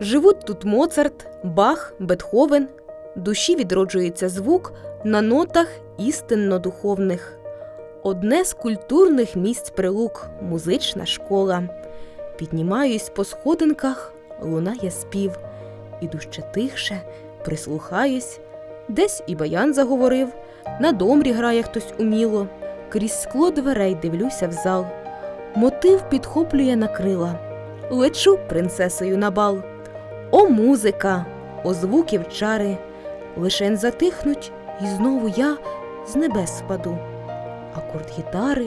Живуть тут Моцарт, Бах, Бетховен. Душі відроджується звук на нотах істинно духовних. Одне з культурних місць прилук музична школа. Піднімаюсь по сходинках, лунає спів. Іду ще тихше, прислухаюсь. Десь і баян заговорив, на домрі грає хтось уміло. Крізь скло дверей дивлюся в зал. Мотив підхоплює на крила. Лечу принцесою на бал. О, музика, о звуків чари, лишень затихнуть, і знову я з небес спаду. Акорд гітари,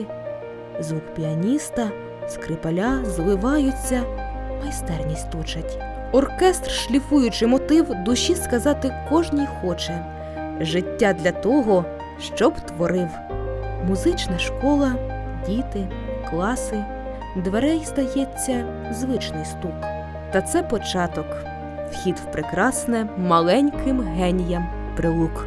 звук піаніста, скрипаля зливаються, майстерність точать. Оркестр, шліфуючи мотив, душі сказати кожній хоче. Життя для того, щоб творив. Музична школа, діти, класи, дверей, здається, звичний стук. Та це початок. Вхід в прекрасне маленьким геніям прилук.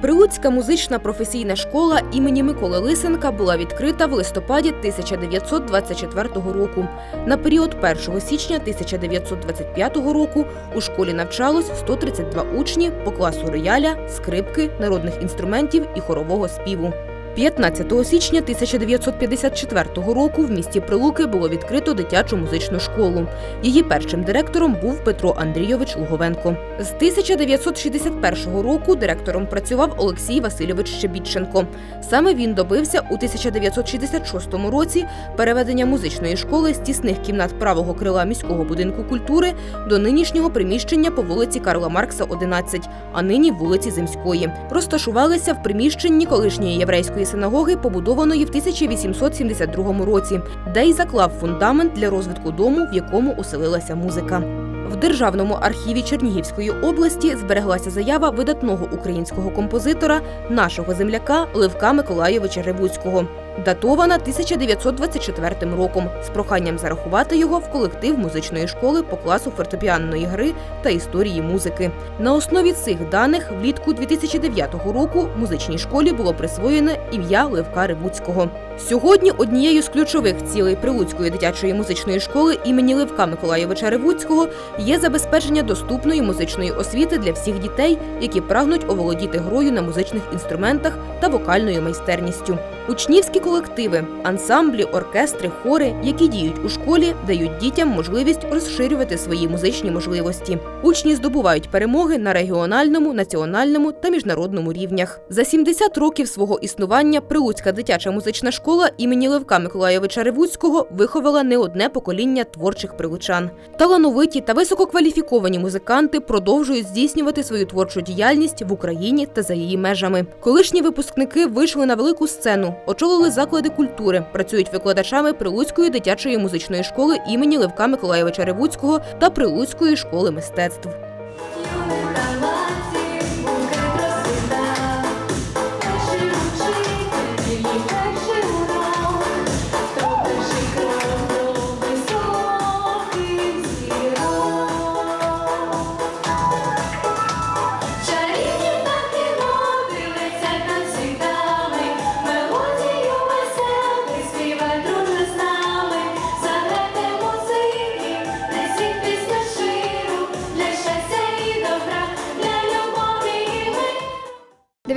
Прилуцька музична професійна школа імені Миколи Лисенка була відкрита в листопаді 1924 року. На період 1 січня 1925 року у школі навчалось 132 учні по класу рояля, скрипки, народних інструментів і хорового співу. 15 січня 1954 року в місті Прилуки було відкрито дитячу музичну школу. Її першим директором був Петро Андрійович Луговенко. З 1961 року директором працював Олексій Васильович Щебітченко. Саме він добився у 1966 році переведення музичної школи з тісних кімнат правого крила міського будинку культури до нинішнього приміщення по вулиці Карла Маркса, 11, а нині вулиці Земської. Розташувалися в приміщенні колишньої єврейської синагоги, побудованої в 1872 році, де й заклав фундамент для розвитку дому, в якому оселилася музика. В Державному архіві Чернігівської області збереглася заява видатного українського композитора, нашого земляка Левка Миколайовича Ревуцького, датована 1924 роком, з проханням зарахувати його в колектив музичної школи по класу фортепіанної гри та історії музики. На основі цих даних влітку 2009 року музичній школі було присвоєне ім'я Левка Ревуцького. Сьогодні однією з ключових цілей Прилуцької дитячої музичної школи імені Левка Миколайовича Ревуцького є забезпечення доступної музичної освіти для всіх дітей, які прагнуть оволодіти грою на музичних інструментах та вокальною майстерністю. Учнівські колективи, ансамблі, оркестри, хори, які діють у школі, дають дітям можливість розширювати свої музичні можливості. Учні здобувають перемоги на регіональному, національному та міжнародному рівнях. За 70 років свого існування Прилуцька дитяча музична школа імені Левка Миколайовича Ревуцького виховала не одне покоління творчих прилучан. Талановиті та висококваліфіковані музиканти продовжують здійснювати свою творчу діяльність в Україні та за її межами. Колишні випускники вийшли на велику сцену, очолили заклади культури, працюють викладачами Прилуцької дитячої музичної школи імені Левка Миколаєвича Ревуцького та Прилуцької школи мистецтв.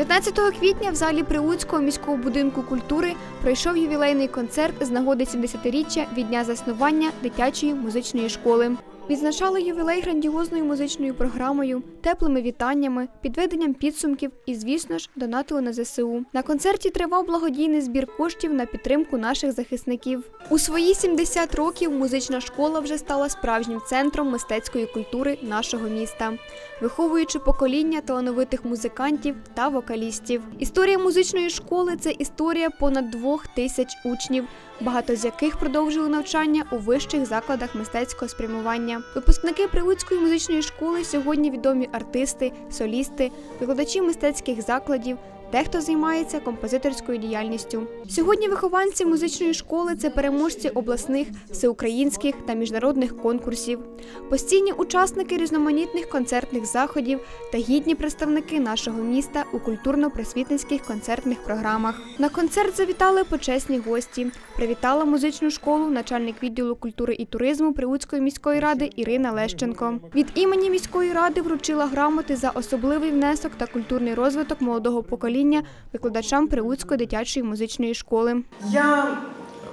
19 квітня в залі Прилуцького міського будинку культури пройшов ювілейний концерт з нагоди 70-річчя від дня заснування дитячої музичної школи. Відзначали ювілей грандіозною музичною програмою, теплими вітаннями, підведенням підсумків і, звісно ж, донатили на ЗСУ. На концерті тривав благодійний збір коштів на підтримку наших захисників. У свої 70 років музична школа вже стала справжнім центром мистецької культури нашого міста виховуючи покоління талановитих музикантів та вокалістів. Історія музичної школи це історія понад двох тисяч учнів, багато з яких продовжили навчання у вищих закладах мистецького спрямування. Випускники Прилуцької музичної школи сьогодні відомі артисти, солісти, викладачі мистецьких закладів. Дехто займається композиторською діяльністю. Сьогодні вихованці музичної школи це переможці обласних, всеукраїнських та міжнародних конкурсів, постійні учасники різноманітних концертних заходів та гідні представники нашого міста у культурно-просвітницьких концертних програмах. На концерт завітали почесні гості. Привітала музичну школу начальник відділу культури і туризму Приутської міської ради Ірина Лещенко. Від імені міської ради вручила грамоти за особливий внесок та культурний розвиток молодого покоління викладачам Приутської дитячої музичної школи. Я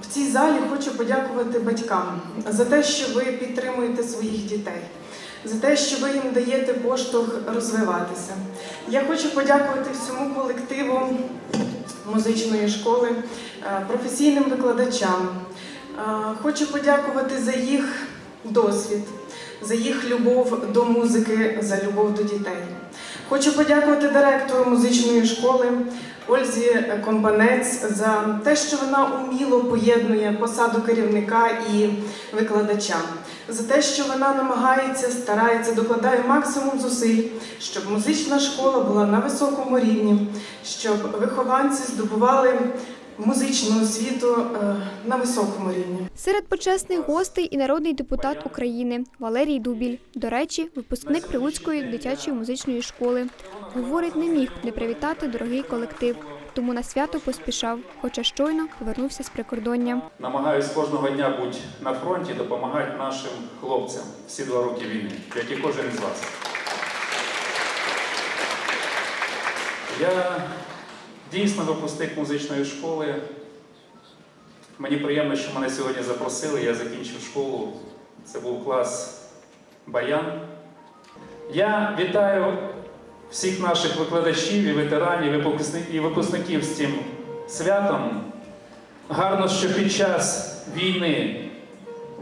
в цій залі хочу подякувати батькам за те, що ви підтримуєте своїх дітей, за те, що ви їм даєте поштовх розвиватися. Я хочу подякувати всьому колективу музичної школи, е, професійним викладачам. Е, Хочу подякувати за їх досвід, за їх любов до музики, за любов до дітей. Хочу подякувати директору музичної школи Ользі Компанець за те, що вона уміло поєднує посаду керівника і викладача, за те, що вона намагається, старається, докладає максимум зусиль, щоб музична школа була на високому рівні, щоб вихованці здобували музичну освіту е, на високому рівні. Серед почесних гостей і народний депутат України Валерій Дубіль. До речі, випускник Прилуцької дитячої музичної школи. Говорить, не міг не привітати дорогий колектив, тому на свято поспішав, хоча щойно повернувся з прикордоння. Намагаюсь кожного дня бути на фронті, допомагати нашим хлопцям всі два роки війни, як і кожен із вас. Я дійсно випускник музичної школи. Мені приємно, що мене сьогодні запросили. Я закінчив школу. Це був клас Баян. Я вітаю всіх наших викладачів і ветеранів, і випускників- з цим святом. Гарно, що під час війни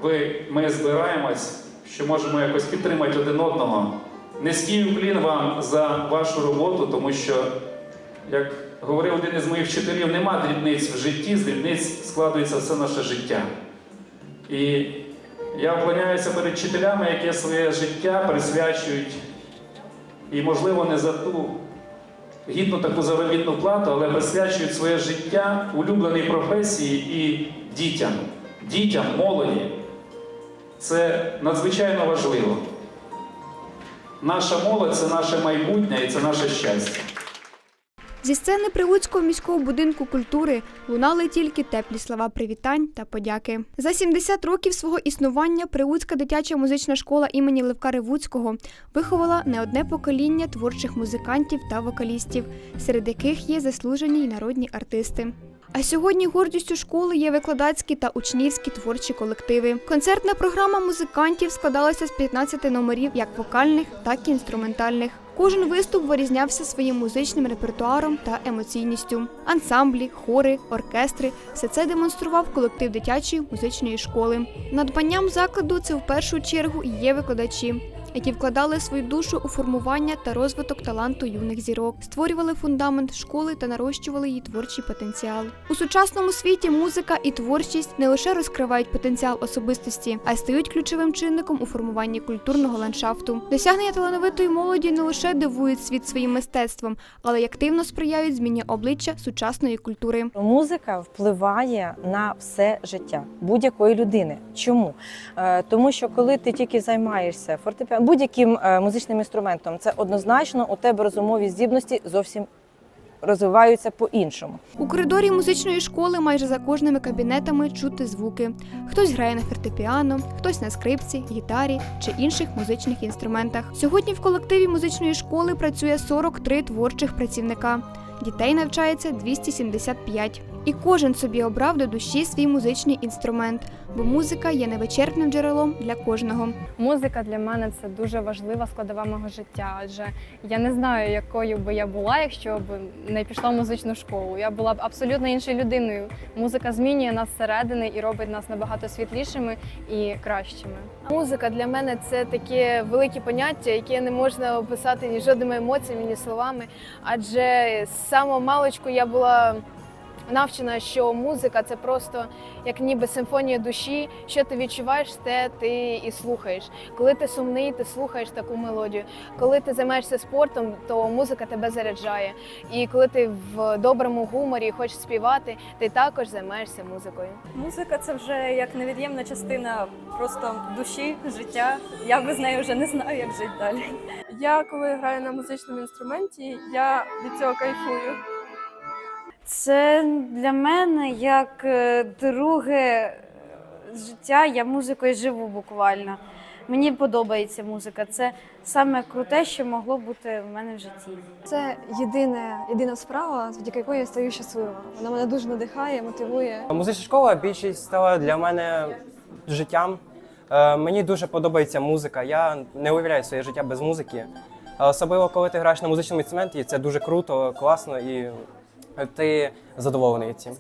ви, ми збираємось, що можемо якось підтримати один одного. Низький уклін вам за вашу роботу, тому що, як говорив один із моїх вчителів, нема дрібниць в житті, з дрібниць складується все наше життя. І я вклоняюся перед вчителями, які своє життя присвячують, і, можливо, не за ту гідну таку заробітну плату, але присвячують своє життя улюбленій професії і дітям, дітям, молоді. Це надзвичайно важливо. Наша молодь це наше майбутнє і це наше щастя. Зі сцени Прилуцького міського будинку культури лунали тільки теплі слова привітань та подяки. За 70 років свого існування Прилуцька дитяча музична школа імені Левка Ревуцького виховала не одне покоління творчих музикантів та вокалістів, серед яких є заслужені й народні артисти. А сьогодні гордістю школи є викладацькі та учнівські творчі колективи. Концертна програма музикантів складалася з 15 номерів як вокальних, так і інструментальних. Кожен виступ вирізнявся своїм музичним репертуаром та емоційністю. Ансамблі, хори, оркестри все це демонстрував колектив дитячої музичної школи. Надбанням закладу це в першу чергу є викладачі. Які вкладали свою душу у формування та розвиток таланту юних зірок, створювали фундамент школи та нарощували її творчий потенціал. У сучасному світі музика і творчість не лише розкривають потенціал особистості, а й стають ключовим чинником у формуванні культурного ландшафту. Досягнення талановитої молоді не лише дивують світ своїм мистецтвом, але й активно сприяють зміні обличчя сучасної культури. Музика впливає на все життя будь-якої людини. Чому? Е, Тому що коли ти тільки займаєшся фортепіано, будь-яким е, музичним інструментом, це однозначно у тебе розумові здібності зовсім розвиваються по-іншому. У коридорі музичної школи майже за кожними кабінетами чути звуки. Хтось грає на фортепіано, хтось на скрипці, гітарі чи інших музичних інструментах. Сьогодні в колективі музичної школи працює 43 творчих працівника. Дітей навчається 275. І кожен собі обрав до душі свій музичний інструмент, бо музика є невичерпним джерелом для кожного. Музика для мене це дуже важлива складова мого життя, адже я не знаю, якою би я була, якщо б не пішла в музичну школу. Я була б абсолютно іншою людиною. Музика змінює нас зсередини і робить нас набагато світлішими і кращими. Музика для мене це таке велике поняття, яке не можна описати ні жодними емоціями, ні словами. Адже з самого маличку я була навчена, що музика це просто як ніби симфонія душі. Що ти відчуваєш, те ти і слухаєш. Коли ти сумний, ти слухаєш таку мелодію. Коли ти займаєшся спортом, то музика тебе заряджає. І коли ти в доброму гуморі і хочеш співати, ти також займаєшся музикою. Музика це вже як невід'ємна частина просто душі, життя. Я без неї вже не знаю, як жити далі. Я коли граю на музичному інструменті, я від цього кайфую. Це для мене як е, друге е, життя. Я музикою живу буквально. Мені подобається музика. Це саме круте, що могло бути в мене в житті. Це єдина, єдина справа, завдяки якої я стаю щаслива. Вона мене дуже надихає, мотивує. Музична школа більшість стала для мене життям. Е, Мені дуже подобається музика. Я не уявляю своє життя без музики. Особливо, коли ти граєш на музичному інструменті, це дуже круто, класно і ти задоволений цим.